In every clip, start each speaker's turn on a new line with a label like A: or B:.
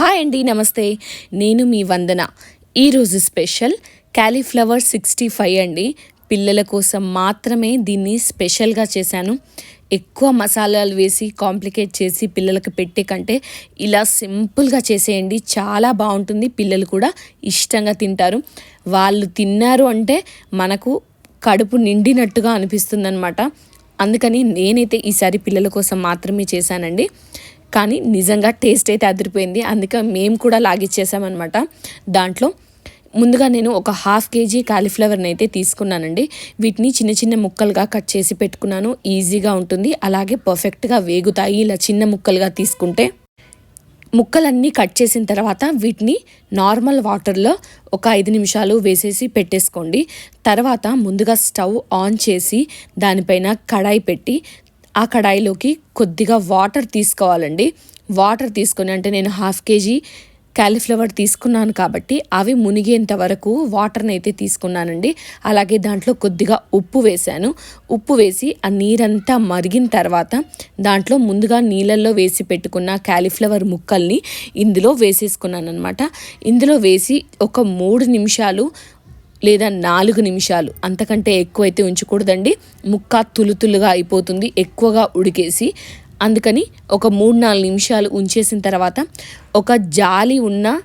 A: Hi అండి నమస్తే. నేను మీ వందన. ఈరోజు స్పెషల్ క్యాలీఫ్లవర్ సిక్స్టీ ఫైవ్ అండి. పిల్లల కోసం మాత్రమే దీన్ని స్పెషల్గా చేశాను. ఎక్కువ మసాలాలు వేసి కాంప్లికేట్ చేసి పిల్లలకు పెట్టే కంటే ఇలా సింపుల్గా చేసేయండి. చాలా బాగుంటుంది. పిల్లలు కూడా ఇష్టంగా తింటారు. వాళ్ళు తిన్నారు అంటే మనకు కడుపు నిండినట్టుగా అనిపిస్తుంది అందుకని నేనైతే ఈసారి పిల్లల కోసం మాత్రమే చేశానండి. కానీ నిజంగా టేస్ట్ అయితే అదిరిపోయింది. అందుకే మేము కూడా లాగిచ్చేసామన్నమాట. దాంట్లో ముందుగా నేను ఒక హాఫ్ కేజీ కాలీఫ్లవర్ని అయితే తీసుకున్నానండి. వీటిని చిన్న చిన్న ముక్కలుగా కట్ చేసి పెట్టుకున్నాను. ఈజీగా ఉంటుంది. అలాగే పర్ఫెక్ట్గా వేగుతాయి. ఇలా చిన్న ముక్కలుగా తీసుకుంటే ముక్కలన్నీ కట్ చేసిన తర్వాత వీటిని నార్మల్ వాటర్లో ఒక ఐదు నిమిషాలు వేసేసి పెట్టేసుకోండి. తర్వాత ముందుగా స్టవ్ ఆన్ చేసి దానిపైన కడాయి పెట్టి ఆ కడాయిలోకి కొద్దిగా వాటర్ తీసుకోవాలండి. వాటర్ తీసుకొని అంటే నేను హాఫ్ కేజీ క్యాలీఫ్లవర్ తీసుకున్నాను కాబట్టి అవి మునిగేంత వరకు వాటర్ని అయితే తీసుకున్నానండి. అలాగే దాంట్లో కొద్దిగా ఉప్పు వేశాను. ఉప్పు వేసి ఆ నీరంతా మరిగిన తర్వాత దాంట్లో ముందుగా నీళ్ళల్లో వేసి పెట్టుకున్న క్యాలీఫ్లవర్ ముక్కల్ని ఇందులో వేసేసుకున్నాను అనమాట ఇందులో వేసి ఒక మూడు నిమిషాలు లేదా నాలుగు నిమిషాలు. అంతకంటే ఎక్కువైతే ఉంచకూడదండి. ముక్క తులుతులుగా అయిపోతుంది. ఎక్కువగా ఉడికేసి అందుకని ఒక మూడు నాలుగు నిమిషాలు ఉంచేసిన తర్వాత ఒక జాలి ఉన్న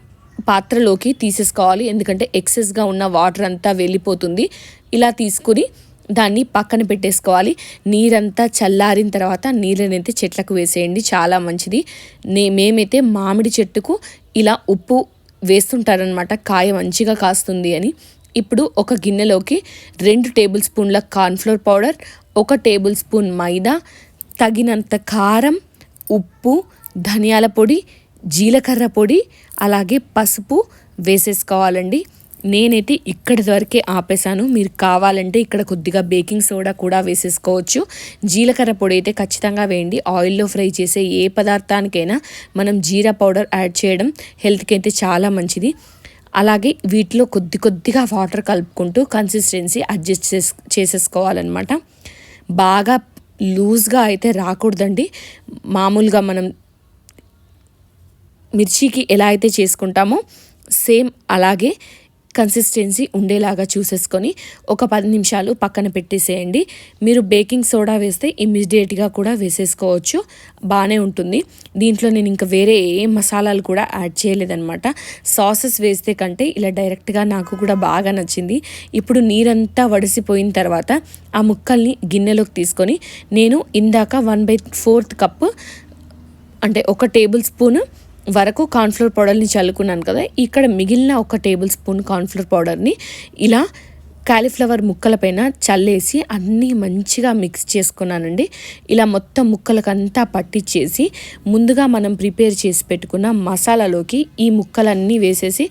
A: పాత్రలోకి తీసేసుకోవాలి. ఎందుకంటే ఎక్సెస్గా ఉన్న వాటర్ అంతా వెళ్ళిపోతుంది. ఇలా తీసుకుని దాన్ని పక్కన పెట్టేసుకోవాలి. నీరంతా చల్లారిన తర్వాత నీళ్ళనైతే చెట్లకు వేసేయండి. చాలా మంచిది. నే మేమైతే మామిడి చెట్టుకు ఇలా ఉప్పు వేస్తుంటారనమాట కాయ మంచిగా కాస్తుంది అని. ఇప్పుడు ఒక గిన్నెలోకి రెండు టేబుల్ స్పూన్ల కార్న్ఫ్లోర్ పౌడర్ ఒక టేబుల్ స్పూన్ మైదా తగినంత కారం ఉప్పు ధనియాల పొడి జీలకర్ర పొడి అలాగే పసుపు వేసేసుకోవాలండి. నేనైతే ఇక్కడి వరకే ఆపేసాను మీరు కావాలంటే ఇక్కడ కొద్దిగా బేకింగ్ సోడా కూడా వేసేసుకోవచ్చు. జీలకర్ర పొడి అయితే ఖచ్చితంగా వేయండి. ఆయిల్లో ఫ్రై చేసే ఏ పదార్థానికైనా మనం జీరా పౌడర్ యాడ్ చేయడం హెల్త్కి అయితే చాలా మంచిది. అలాగే వీటిలో కొద్ది కొద్దిగా వాటర్ కలుపుకుంటూ కన్సిస్టెన్సీ అడ్జస్ట్ చేస్ చేసేసుకోవాలన్నమాట. బాగా లూజ్గా అయితే రాకూడదండి. మామూలుగా మనం మిర్చికి ఎలా అయితే చేసుకుంటామో సేమ్ అలాగే కన్సిస్టెన్సీ ఉండేలాగా చూసేసుకొని ఒక పది నిమిషాలు పక్కన పెట్టేసేయండి. మీరు బేకింగ్ సోడా వేస్తే ఇమ్మీడియట్గా కూడా వేసేసుకోవచ్చు. బాగానే ఉంటుంది. దీంట్లో నేను ఇంకా వేరే ఏ మసాలాలు కూడా యాడ్ చేయలేదన్నమాట. సాసెస్ వేస్తే కంటే ఇలా డైరెక్ట్గా నాకు కూడా బాగా నచ్చింది. ఇప్పుడు నీరంతా వడిసిపోయిన తర్వాత ఆ ముక్కల్ని గిన్నెలోకి తీసుకొని నేను ఇందాక వన్ బై ఫోర్త్ కప్ అంటే ఒక టేబుల్ స్పూన్ వరకు కార్న్ఫ్లోర్ పౌడర్ని చల్లుకున్నాను కదా ఇక్కడ మిగిలిన ఒక టేబుల్ స్పూన్ కార్న్ఫ్లోర్ పౌడర్ని ఇలా కాలీఫ్లవర్ ముక్కలపైన చల్లేసి అన్నీ మంచిగా మిక్స్ చేసుకున్నానండి. ఇలా మొత్తం ముక్కలకంతా పట్టించేసి ముందుగా మనం ప్రిపేర్ చేసి పెట్టుకున్న మసాలాలోకి ఈ ముక్కలన్నీ వేసేసి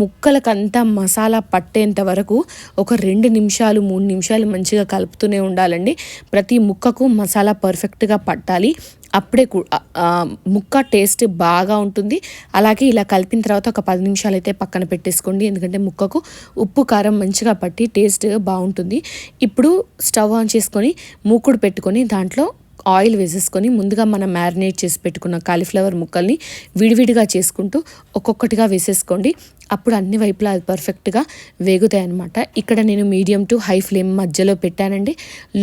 A: ముక్కలకంతా మసాలా పట్టేంత వరకు ఒక రెండు నిమిషాలు మూడు నిమిషాలు మంచిగా కలుపుతూనే ఉండాలండి. ప్రతి ముక్కకు మసాలా పర్ఫెక్ట్గా పట్టాలి. అప్పుడే ముక్క టేస్ట్ బాగా ఉంటుంది. అలాగే ఇలా కలిపిన తర్వాత ఒక పది నిమిషాలు అయితే పక్కన పెట్టేసుకోండి. ఎందుకంటే ముక్కకు ఉప్పు కారం మంచిగా పట్టి టేస్ట్ బాగుంటుంది. ఇప్పుడు స్టవ్ ఆన్ చేసుకొని మూకుడు పెట్టుకొని దాంట్లో ఆయిల్ వేసేసుకొని ముందుగా మనం మ్యారినేట్ చేసి పెట్టుకున్న కాలీఫ్లవర్ ముక్కల్ని విడివిడిగా చేసుకుంటూ ఒక్కొక్కటిగా వేసేసుకోండి. అప్పుడు అన్ని వైపులా అది పర్ఫెక్ట్గా వేగుతాయి అనమాట ఇక్కడ నేను మీడియం టు హై ఫ్లేమ్ మధ్యలో పెట్టానండి.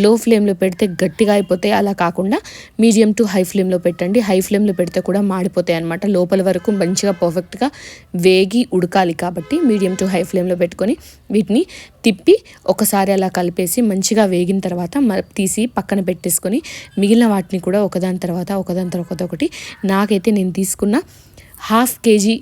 A: లో ఫ్లేమ్లో పెడితే గట్టిగా అయిపోతాయి. అలా కాకుండా మీడియం టు హై ఫ్లేమ్లో పెట్టండి. హై ఫ్లేమ్లో పెడితే కూడా మాడిపోతాయి అనమాట లోపల వరకు మంచిగా పర్ఫెక్ట్గా వేగి ఉడకాలి కాబట్టి మీడియం టు హై ఫ్లేమ్లో పెట్టుకొని వీటిని తిప్పి ఒకసారి అలా కలిపేసి మంచిగా వేగిన తర్వాత తీసి పక్కన పెట్టేసుకొని మిగిలిన వాటిని కూడా ఒకదాని తర్వాత ఒకదాని తర్వాత ఒకటి. నాకైతే నేను తీసుకున్న హాఫ్ కేజీ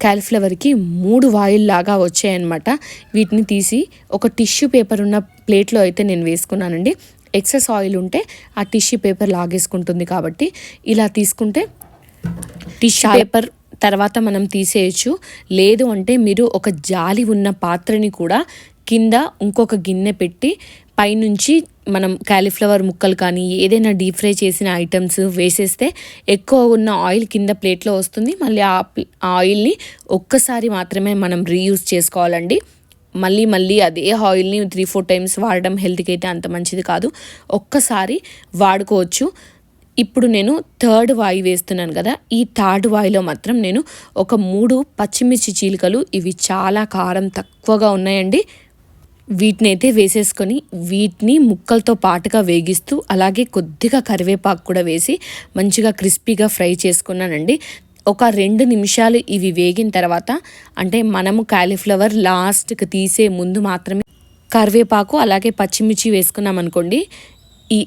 A: క్యాలిఫ్లవర్కి మూడు వాయిల్లాగా వచ్చాయన్నమాట. వీటిని తీసి ఒక టిష్యూ పేపర్ ఉన్న ప్లేట్లో అయితే నేను వేసుకున్నానండి. ఎక్సెస్ ఆయిల్ ఉంటే ఆ టిష్యూ పేపర్ లాగేసుకుంటుంది కాబట్టి ఇలా తీసుకుంటే టిష్యూ పేపర్ తర్వాత మనం తీసేయచ్చు. లేదు అంటే మీరు ఒక జాలి ఉన్న పాత్రని కూడా కింద ఇంకొక గిన్నె పెట్టి పైనుంచి మనం క్యాలీఫ్లవర్ ముక్కలు కానీ ఏదైనా డీప్ ఫ్రై చేసిన ఐటమ్స్ వేసేస్తే ఎక్కువ ఉన్న ఆయిల్ కింద ప్లేట్లో వస్తుంది. మళ్ళీ ఆ ఆయిల్ని ఒక్కసారి మాత్రమే మనం రీయూజ్ చేసుకోవాలండి. మళ్ళీ మళ్ళీ అదే ఆయిల్ని త్రీ ఫోర్ టైమ్స్ వాడడం హెల్త్కి అయితే అంత మంచిది కాదు. ఒక్కసారి వాడుకోవచ్చు. ఇప్పుడు నేను థర్డ్ వాయి వేస్తున్నాను కదా ఈ థర్డ్ వాయిలో మాత్రం నేను ఒక మూడు పచ్చిమిర్చి చీలికలు ఇవి చాలా కారం తక్కువగా ఉన్నాయండి. వీటిని అయితే వేసేసుకొని వీటిని ముక్కలతో పాటుగా వేగిస్తూ అలాగే కొద్దిగా కరివేపాకు కూడా వేసి మంచిగా క్రిస్పీగా ఫ్రై చేసుకున్నానండి. ఒక రెండు నిమిషాలు ఇవి వేగిన తర్వాత అంటే మనము కాలీఫ్లవర్ లాస్ట్కి తీసే ముందు మాత్రమే కరివేపాకు అలాగే పచ్చిమిర్చి వేసుకున్నాం అనుకోండి ఈ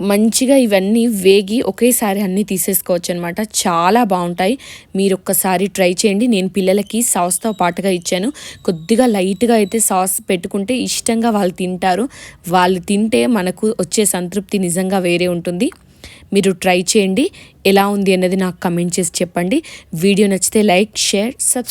A: మంచిగా ఇవన్నీ వేగి ఒకేసారి అన్నీ తీసేసుకోవచ్చు అనమాట చాలా బాగుంటాయి. మీరు ఒక్కసారి ట్రై చేయండి. నేను పిల్లలకి సాస్తో పాటుగా ఇచ్చాను. కొద్దిగా లైట్గా అయితే సాస్ పెట్టుకుంటే ఇష్టంగా వాళ్ళు తింటారు. వాళ్ళు తింటే మనకు వచ్చే సంతృప్తి నిజంగా వేరే ఉంటుంది. మీరు ట్రై చేయండి. ఎలా ఉంది అన్నది నాకు కమెంట్ చేసి చెప్పండి. వీడియో నచ్చితే లైక్ షేర్ సబ్స్క్రైబ్